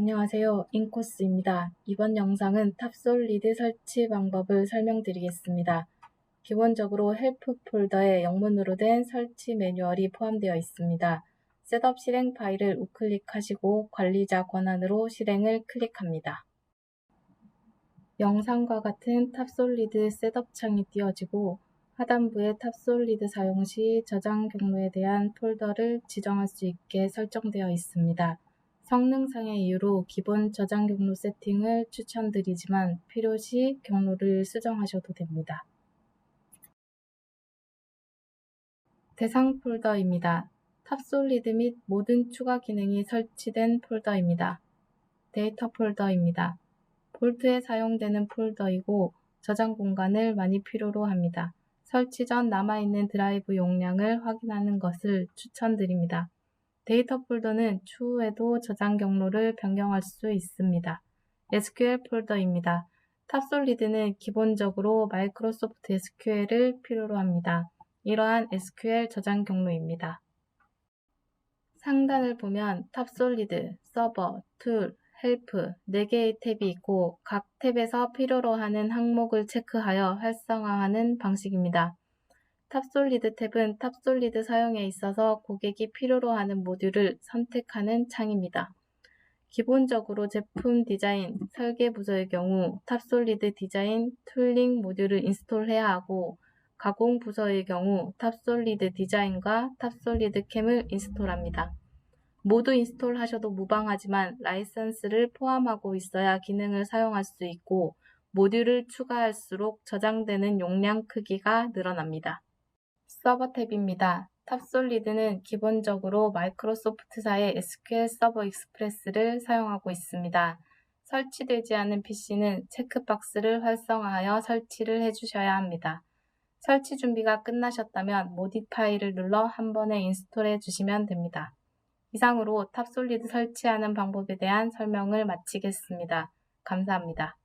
안녕하세요. 인코스입니다. 이번 영상은 탑솔리드 설치 방법을 설명드리겠습니다. 기본적으로 헬프 폴더에 영문으로 된 설치 매뉴얼이 포함되어 있습니다. 셋업 실행 파일을 우클릭하시고 관리자 권한으로 실행을 클릭합니다. 영상과 같은 탑솔리드 셋업 창이 띄어지고 하단부에 탑솔리드 사용 시 저장 경로에 대한 폴더를 지정할 수 있게 설정되어 있습니다. 성능상의 이유로 기본 저장 경로 세팅을 추천드리지만 필요시 경로를 수정하셔도 됩니다. 대상 폴더입니다. 탑솔리드 및 모든 추가 기능이 설치된 폴더입니다. 데이터 폴더입니다. 볼트에 사용되는 폴더이고 저장 공간을 많이 필요로 합니다. 설치 전 남아있는 드라이브 용량을 확인하는 것을 추천드립니다. 데이터 폴더는 추후에도 저장 경로를 변경할 수 있습니다. SQL 폴더입니다. 탑솔리드는 기본적으로 마이크로소프트 SQL을 필요로 합니다. 이러한 SQL 저장 경로입니다. 상단을 보면 탑솔리드, 서버, 툴, 헬프 4개의 탭이 있고 각 탭에서 필요로 하는 항목을 체크하여 활성화하는 방식입니다. 탑솔리드 탭은 탑솔리드 사용에 있어서 고객이 필요로 하는 모듈을 선택하는 창입니다. 기본적으로 제품 디자인, 설계 부서의 경우 탑솔리드 디자인, 툴링 모듈을 인스톨해야 하고 가공 부서의 경우 탑솔리드 디자인과 탑솔리드 캠을 인스톨합니다. 모두 인스톨하셔도 무방하지만 라이선스를 포함하고 있어야 기능을 사용할 수 있고 모듈을 추가할수록 저장되는 용량 크기가 늘어납니다. 서버 탭입니다. 탑솔리드는 기본적으로 마이크로소프트사의 SQL 서버 익스프레스를 사용하고 있습니다. 설치되지 않은 PC는 체크박스를 활성화하여 설치를 해주셔야 합니다. 설치 준비가 끝나셨다면 모디 파일을 눌러 한 번에 인스톨해 주시면 됩니다. 이상으로 탑솔리드 설치하는 방법에 대한 설명을 마치겠습니다. 감사합니다.